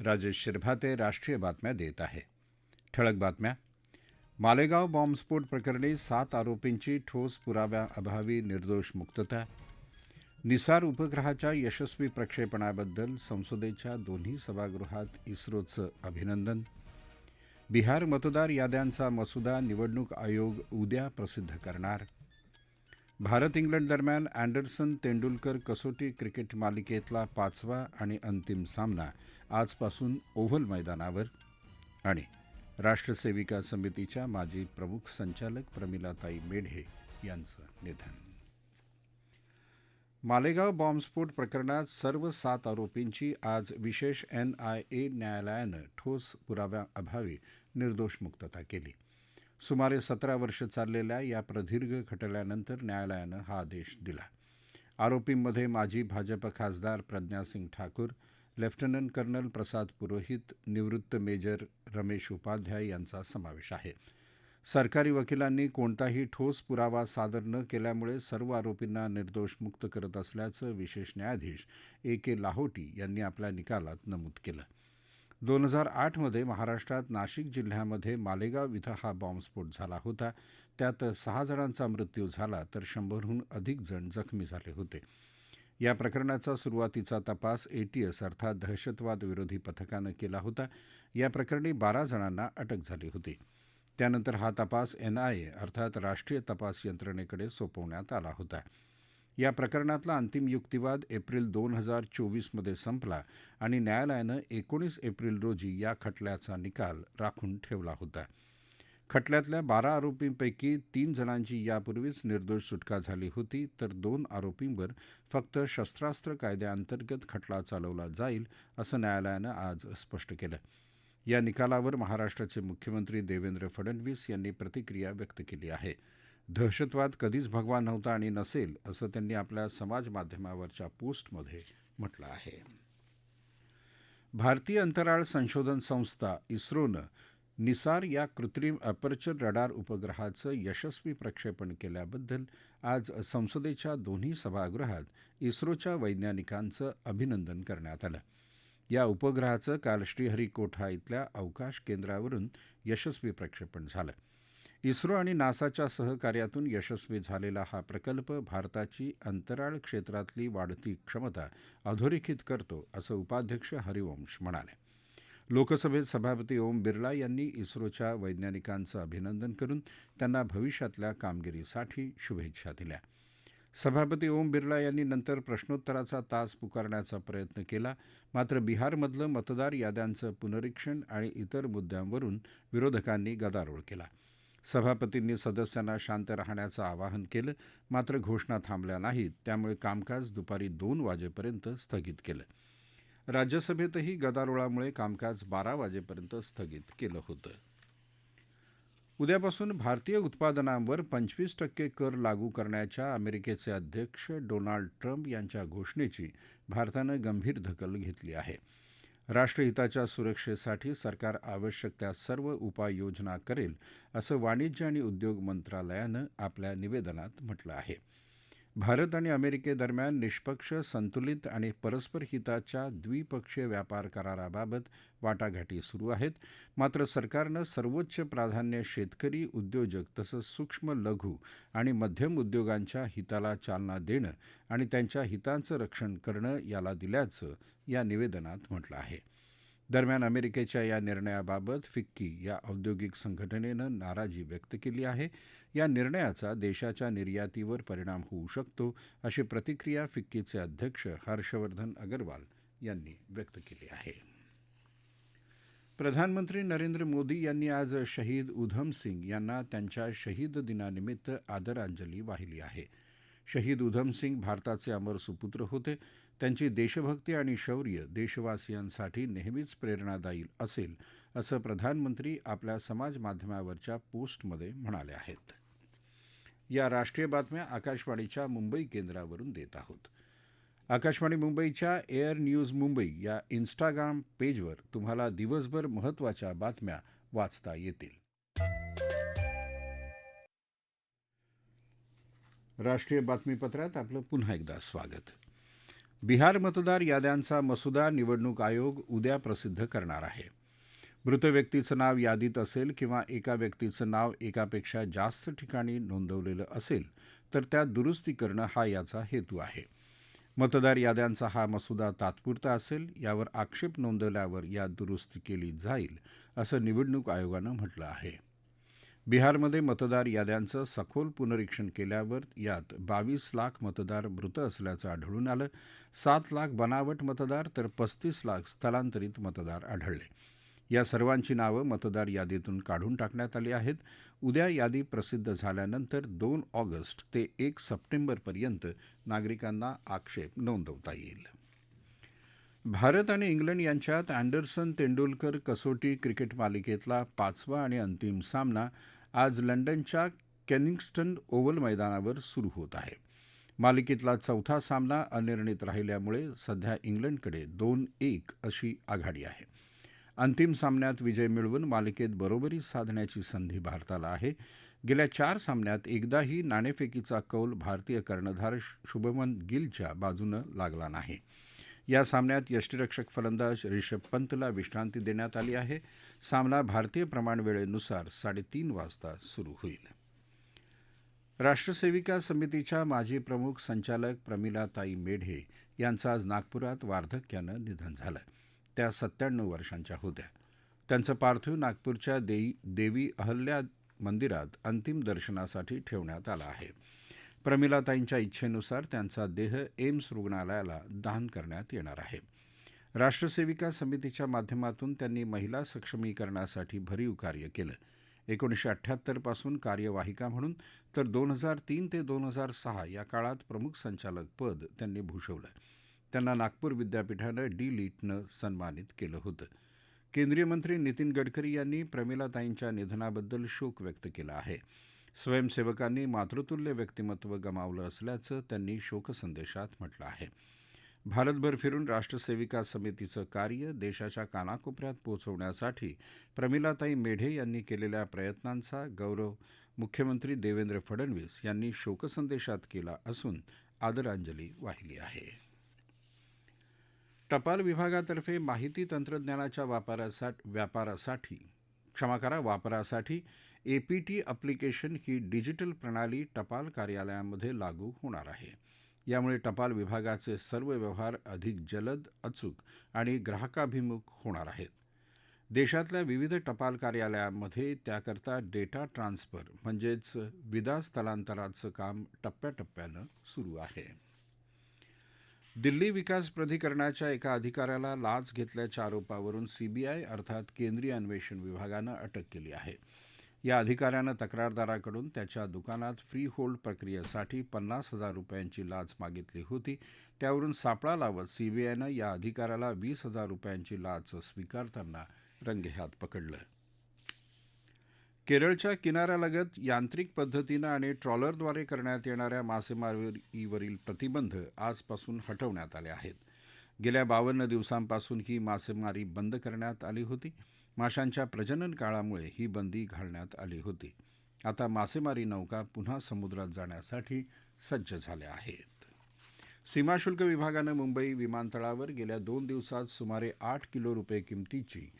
राजेश शिरभाते राष्ट्रीय बातम्या देत आहे. ठळक बातम्या. मालेगाव बॉम्बस्फोट प्रकरणी सात आरोपींची ठोस पुराव्याअभावी निर्दोष मुक्तता. निसार उपग्रहाच्या यशस्वी प्रक्षेपणाबद्दल संसदेच्या दोन्ही सभागृहात इस्रोचं अभिनंदन. बिहार मतदार याद्यांचा मसुदा निवडणूक आयोग उद्या प्रसिद्ध करणार. भारत इंग्लंड दरम्यान अँडरसन तेंडुलकर कसोटी क्रिकेट मालिकेतला पाचवा आणि अंतिम सामना आजपासून ओव्हल मैदानावर. आणि राष्ट्रसेविका समितीच्या माजी प्रमुख संचालक प्रमिलाताई मेढे यांचं निधन. मालेगाव बॉम्बस्फोट प्रकरणात सर्व सात आरोपींची आज विशेष एनआयए न्यायालयानं ठोस पुराव्याअभावी निर्दोष मुक्तता केली. सुमारे सतरा वर्ष चाललेल्या या प्रदीर्घ खटल्यानंतर न्यायालयानं हा आदेश दिला. आरोपींमध्ये माजी भाजप खासदार प्रज्ञासिंग ठाकूर लेफ्टनंट कर्नल प्रसाद पुरोहित निवृत्त मेजर रमेश उपाध्याय यांचा समावेश आहे. सरकारी वकिलांनी कोणताही ठोस पुरावा सादर न केल्यामुळे सर्व आरोपींना निर्दोष मुक्त करत असल्याचं विशेष न्यायाधीश ए के लाहोटी यांनी आपल्या निकालात नमूद केलं. दोन हजार आठमध्ये महाराष्ट्रात नाशिक जिल्ह्यामध्ये मालेगाव इथं हा बॉम्बस्फोट झाला होता. त्यात सहा जणांचा मृत्यू झाला तर शंभरहून अधिक जण जखमी झाले होते. या प्रकरणाचा सुरुवातीचा तपास एटीएस अर्थात दहशतवाद विरोधी पथकानं केला होता. या प्रकरणी बारा जणांना अटक झाली होती. त्यानंतर हा तपास एनआयए अर्थात राष्ट्रीय तपास यंत्रणेकडे सोपवण्यात आला होता. या प्रकरणातला अंतिम युक्तिवाद एप्रिल दोन हजार चोवीसमध्ये संपला आणि न्यायालयानं एकोणीस एप्रिल रोजी या खटल्याचा निकाल राखून ठेवला होता. खटल्यातल्या बारा आरोपींपैकी तीन जणांची यापूर्वीच निर्दोष सुटका झाली होती तर दोन आरोपींवर फक्त शस्त्रास्त्र कायद्याअंतर्गत खटला चालवला जाईल असं न्यायालयानं आज स्पष्ट केलं. या निकालावर महाराष्ट्राचे मुख्यमंत्री देवेंद्र फडणवीस यांनी प्रतिक्रिया व्यक्त केली आहे. दहशतवाद कधीच भगवा नव्हता आणि नसेल असं त्यांनी आपल्या समाजमाध्यमावरच्या पोस्टमध्ये म्हटलं आहे. भारतीय अंतराळ संशोधन संस्था इस्रोनं निसार या कृत्रिम अपर्चर रडार उपग्रहाचं यशस्वी प्रक्षेपण केल्याबद्दल आज संसदेच्या दोन्ही सभागृहात इस्रोच्या वैज्ञानिकांचं अभिनंदन करण्यात आलं. या उपग्रहाचं काल श्रीहरिकोठा इथल्या अवकाश केंद्रावरून यशस्वी प्रक्षेपण झालं. इस्रो आणि नासाच्या सहकार्यातून यशस्वी झालेला हा प्रकल्प भारताची अंतराळ क्षेत्रातली वाढती क्षमता अधोरेखित करतो असं उपाध्यक्ष हरिवंश म्हणाले. लोकसभेत सभापती ओम बिर्ला यांनी इस्रोच्या वैज्ञानिकांचं अभिनंदन करून त्यांना भविष्यातल्या कामगिरीसाठी शुभेच्छा दिल्या. सभापती ओम बिर्ला यांनी नंतर प्रश्नोत्तराचा तास पुकारण्याचा प्रयत्न केला मात्र बिहारमधलं मतदार याद्यांचं पुनरीक्षण आणि इतर मुद्द्यांवरून विरोधकांनी गदारोळ केला. सभापतींनी सदस्यांना शांत राहण्याचं आवाहन केलं. मात्र घोषणा थांबल्या नाहीत. त्यामुळे कामकाज दुपारी दोन वाजेपर्यंत स्थगित केलं. राज्यसभेतही गदारोळामुळे कामकाज बारा वाजेपर्यंत स्थगित केलं होतं. उद्यापासून भारतीय उत्पादनांवर पंचवीस टक्के कर लागू करण्याच्या अमेरिकेचे अध्यक्ष डोनाल्ड ट्रम्प यांच्या घोषणेची भारतानं गंभीर दखल घेतली आहे. राष्ट्रहिताच्या सुरक्षेसाठी सरकार आवश्यक त्या सर्व उपाययोजना करेल असं वाणिज्य आणि उद्योग मंत्रालयानं आपल्या निवेदनात म्हटलं आहे. भारत आणि अमेरिकेदरम्यान निष्पक्ष संतुलित आणि परस्पर हिताच्या द्विपक्षीय व्यापार कराराबाबत वाटाघाटी सुरू आहेत. मात्र सरकारनं सर्वोच्च प्राधान्य शेतकरी उद्योजक तसंच सूक्ष्म लघु आणि मध्यम उद्योगांच्या हिताला चालना देणं आणि त्यांच्या हितांचं रक्षण करणं याला दिल्याचं या निवेदनात म्हटलं आहे. दरम्यान अमेरिकेच्या या निर्णयाबाबत फिक्की या औद्योगिक संघटनेनं नाराजी व्यक्त केली आहे. या निर्णयाचा देशाच्या निर्यातीवर परिणाम होऊ शकतो अशी प्रतिक्रिया फिक्कीचे अध्यक्ष हर्षवर्धन अगरवाल यांनी व्यक्त केली आहे. प्रधानमंत्री नरेंद्र मोदी यांनी आज शहीद उधम सिंग यांना त्यांच्या शहीद दिनानिमित्त आदरांजली वाहिली आहे. शहीद उधम सिंग भारताचे अमर सुपुत्र होते. त्यांची देशभक्ती आणि शौर्य देशवासियांसाठी नेहमीच प्रेरणादायी असेल असं प्रधानमंत्री आपल्या समाजमाध्यमावरच्या पोस्टमध्ये म्हणाले आहेत. या राष्ट्रीय बातम्या आकाशवाणीच्या मुंबई केंद्रावरून देत आहोत. आकाशवाणी मुंबईच्या एअर न्यूज मुंबई या इन्स्टाग्राम पेजवर तुम्हाला दिवसभर महत्त्वाच्या बातम्या वाचता येतील. राष्ट्रीय बातमीपत्रात आपलं पुन्हा एकदा स्वागत. बिहार मतदार याद्यांचा मसुदा निवडणूक आयोग उद्या प्रसिद्ध करणार आहे. मृत व्यक्तीचं नाव यादीत असेल किंवा एका व्यक्तीचं नाव एकापेक्षा जास्त ठिकाणी नोंदवलेलं असेल तर त्यात दुरुस्ती करणं हा याचा हेतू आहे. मतदार याद्यांचा हा मसुदा तात्पुरता असेल यावर आक्षेप नोंदवल्यावर यात दुरुस्ती केली जाईल असं निवडणूक आयोगानं म्हटलं आहे. बिहारमध्ये मतदार याद्यांचं सखोल पुनरीक्षण केल्यावर यात बावीस लाख मतदार मृत असल्याचं आढळून आलं. सात लाख बनावट मतदार तर पस्तीस लाख स्थलांतरित मतदार आढळले. या सर्वांची नावं मतदार यादीतून काढून टाकण्यात आली आहेत. उद्या यादी प्रसिद्ध झाल्यानंतर दोन ऑगस्ट ते एक सप्टेंबरपर्यंत नागरिकांना आक्षेप नोंदवता येईल. भारत आणि इंग्लंड यांच्यात अँडरसन तेंडुलकर कसोटी क्रिकेट मालिकेतला पाचवा आणि अंतिम सामना आज लंडनच्या केनिंग्स्टन ओव्हल मैदानावर सुरू होत आहे. मालिकेतला चौथा सामना अनिर्णित राहिल्यामुळे सध्या इंग्लंडकडे दोन एक अशी आघाडी आहे. अंतिम सामन्यात विजय मिळवून मालिकेत बरोबरी साधण्याची संधी भारताला आहे. गेल्या चार सामन्यात एकदाही नाणेफेकीचा कौल भारतीय कर्णधार शुभमन गिलच्या बाजूनं लागला नाही. या सामन्यात यष्टीरक्षक फलंदाज रिषभ पंतला विश्रांती देण्यात आली आहे. सामना भारतीय प्रमाणवेळेनुसार साडेतीन वाजता सुरू होईल. राष्ट्रसेविका समितीच्या माजी प्रमुख संचालक प्रमिलाताई मेढे यांचं आज नागपुरात वार्धक्यानं निधन झालं. त्या सत्त्याण्णव वर्षांच्या होत्या. त्यांचं पार्थिव नागपूरच्या देई देवी अहल्या मंदिरात अंतिम दर्शनासाठी ठेवण्यात आलं आहे. प्रमिलाताईंच्या इच्छेनुसार त्यांचा देह एम्स रुग्णालयाला दान करण्यात येणार आहे. राष्ट्रसेविका समितीच्या माध्यमातून त्यांनी महिला सक्षमीकरणासाठी भरीव कार्य केलं. एकोणीसशे अठ्ठ्याहत्तरपासून कार्यवाहिका म्हणून तर दोन हजार तीन ते दोन हजार सहा या काळात प्रमुख संचालक पद त्यांनी भूषवलं. त्यांना नागपूर विद्यापीठानं डी लीटनं सन्मानित केलं होतं. केंद्रीय मंत्री नितीन गडकरी यांनी प्रमिलाताईंच्या निधनाबद्दल शोक व्यक्त केला आहे. स्वयंसेवकांनी मातृतुल्य व्यक्तिमत्व गमावलं असल्याचं त्यांनी शोकसंदेशात म्हटलं आहे. भारतभर फिरून राष्ट्रसेविका समितीचं कार्य देशाच्या कानाकोपऱ्यात पोहोचवण्यासाठी प्रमिलाताई मेढे यांनी केलेल्या प्रयत्नांचा गौरव मुख्यमंत्री देवेंद्र फडणवीस यांनी शोकसंदेशात केला असून आदरांजली वाहिली आहे. टपाल विभागातर्फे माहिती तंत्रज्ञानाच्या वापरासाठी व्यापारासाठी क्षमा करा वापरासाठी एपीटी अप्लिकेशन ही डिजिटल प्रणाली टपाल कार्यालयांमध्ये लागू होणार आहे. यामुळे टपाल विभागाचे सर्व व्यवहार अधिक जलद अचूक आणि ग्राहकाभिमुख होणार आहेत. देशातल्या विविध टपाल कार्यालयांमध्ये त्याकरता डेटा ट्रान्सफर म्हणजेच विदा स्थलांतराचं काम टप्प्याटप्प्यानं सुरू आहे. दिल्ली विकास प्राधिकरणाच्या एका अधिकाऱ्याला लाच घेतल्याच्या आरोपावरून सीबीआय अर्थात केंद्रीय अन्वेषण विभागानं अटक केली आहे. या अधिकाऱ्यानं तक्रारदाराकडून त्याच्या दुकानात फ्री होल्ड प्रक्रियेसाठी पन्नास हजार रुपयांची लाच मागितली होती. त्यावरून सापळा लावत सीबीआयनं या अधिकाऱ्याला वीस हजार रुपयांची लाच स्वीकारताना रंगेहात पकडलं. केरळच्या किनाऱ्यालगत यांत्रिक पद्धतीनं आणि ट्रॉलरद्वारे करण्यात येणाऱ्या मासेमारीवरील प्रतिबंध आजपासून हटवण्यात आले आहेत. गेल्या बावन्न दिवसांपासून ही मासेमारी बंद करण्यात आली होती. माशांच्या प्रजनन काळामुळे ही बंदी घालण्यात आली होती. आता मासेमारी नौका पुन्हा समुद्रात जाण्यासाठी सज्ज झाल्या आहेत. सीमाशुल्क विभागानं मुंबई विमानतळावर गेल्या दोन दिवसात सुमारे आठ किलो रुपये किमतीची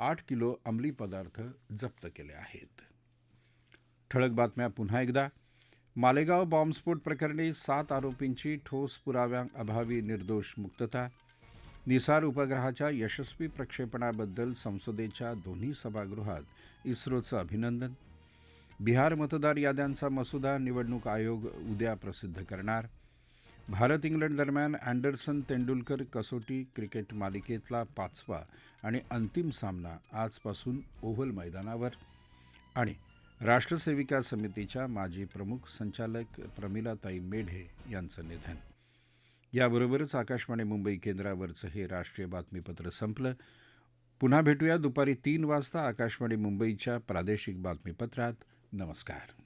आठ किलो अंमली पदार्थ जप्त केले आहेत. ठळक बातम्या पुन्हा एकदा. मालेगाव बॉम्बस्फोट प्रकरणी सात आरोपींची ठोस पुराव्यांअभावी निर्दोष मुक्तता. निसार उपग्रहाच्या यशस्वी प्रक्षेपणाबद्दल संसदेच्या दोन्ही सभागृहात इस्रोचं अभिनंदन. बिहार मतदार याद्यांचा मसुदा निवडणूक आयोग उद्या प्रसिद्ध करणार. भारत इंग्लंड दरम्यान अँडरसन तेंडुलकर कसोटी क्रिकेट मालिकेतला पाचवा आणि अंतिम सामना आजपासून ओव्हल मैदानावर. आणि राष्ट्रसेविका समितीच्या माजी प्रमुख संचालक प्रमिलाताई मेढे यांचं निधन. याबरोबरच आकाशवाणी मुंबई केंद्रावरचं हे राष्ट्रीय बातमीपत्र संपलं. पुन्हा भेटूया दुपारी तीन वाजता आकाशवाणी मुंबईच्या प्रादेशिक बातमीपत्रात. नमस्कार.